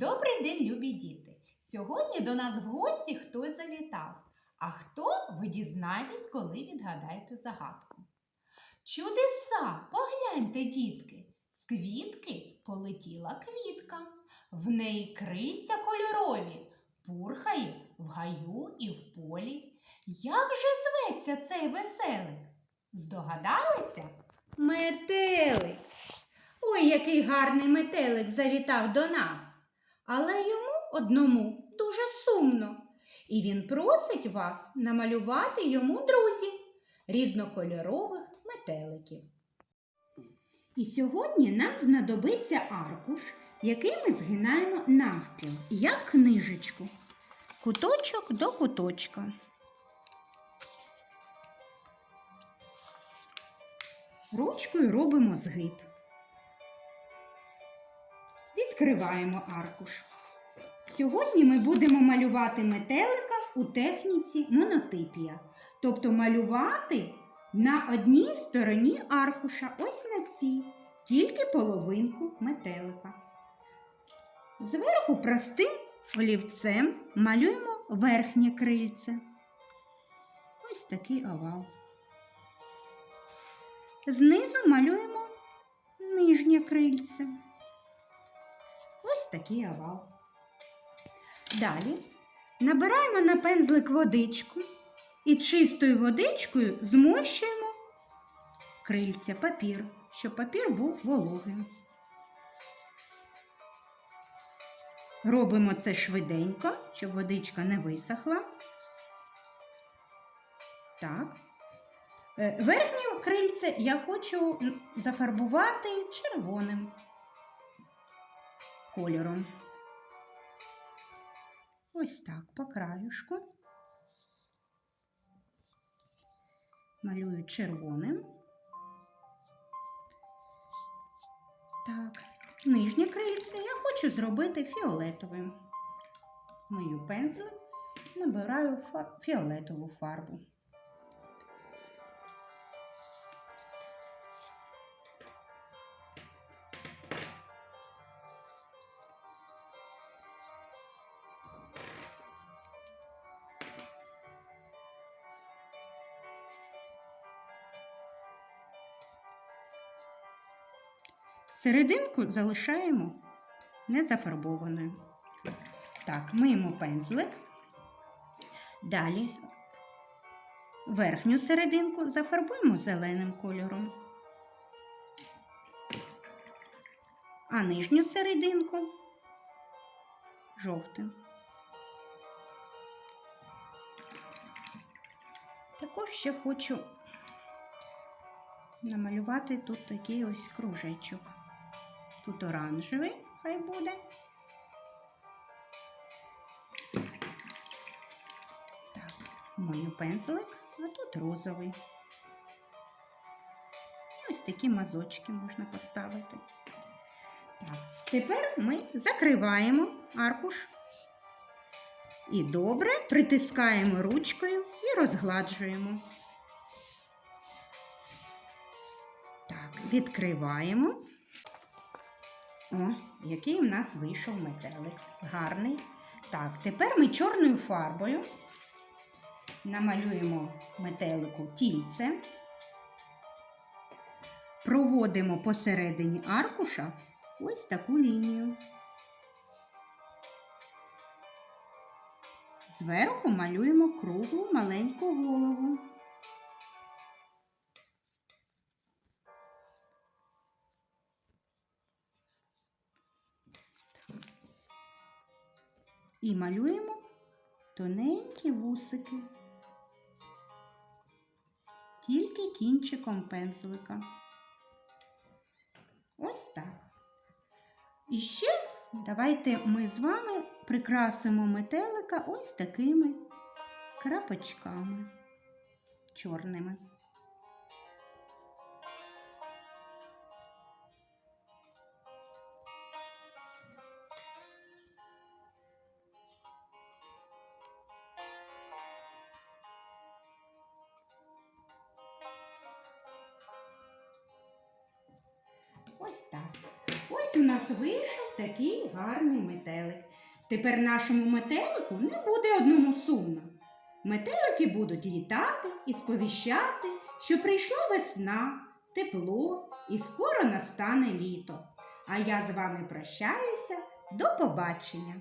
Добрий день, любі діти! Сьогодні до нас в гості хтось завітав. А хто ви дізнаєтесь, коли відгадаєте загадку? Чудеса! Погляньте, дітки! З квітки полетіла квітка. В неї крильця кольорові, пурхає в гаю і в полі. Як же зветься цей веселик? Здогадалися? Метелик. Ой, який гарний метелик завітав до нас. Але йому одному дуже сумно. І він просить вас намалювати йому друзів різнокольорових метеликів. І сьогодні нам знадобиться аркуш, який ми згинаємо навпіл, як книжечку, куточок до куточка. Ручкою робимо згиб. Відкриваємо аркуш. Сьогодні ми будемо малювати метелика у техніці монотипія, тобто малювати на одній стороні аркуша, ось на цій, тільки половинку метелика. Зверху простим олівцем малюємо верхнє крильце. Ось такий овал. Знизу малюємо нижнє крильце. Такий овал. Далі набираємо на пензлик водичку і чистою водичкою змощуємо крильця, папір, щоб папір був вологим. Робимо це швиденько, щоб водичка не висохла. Так. Е, Верхнє крильце я хочу зафарбувати червоним кольором. Ось так, по краюшку. Малюю червоним. Так, нижнє крильце я хочу зробити фіолетовим. Мию пензлик, набираю фіолетову фарбу. Серединку залишаємо незафарбованою. Так, миємо пензлик. Далі верхню серединку зафарбуємо зеленим кольором. А нижню серединку жовтим. Також ще хочу намалювати тут такий ось кружечок. Тут оранжевий хай буде. Так, мою пензлик, а тут розовий. Ось такі мазочки можна поставити. Так, тепер ми закриваємо аркуш і добре притискаємо ручкою і розгладжуємо. Так, відкриваємо. О, який в нас вийшов метелик. Гарний. Так, тепер ми чорною фарбою намалюємо метелику тільце, проводимо посередині аркуша ось таку лінію. Зверху малюємо круглу маленьку голову. І малюємо тоненькі вусики. Тільки кінчиком пензлика. Ось так. І ще давайте ми з вами прикрасимо метелика ось такими крапочками чорними. Ось так. Ось у нас вийшов такий гарний метелик. Тепер нашому метелику не буде одному сумно. Метелики будуть літати і сповіщати, що прийшла весна, тепло і скоро настане літо. А я з вами прощаюся. До побачення!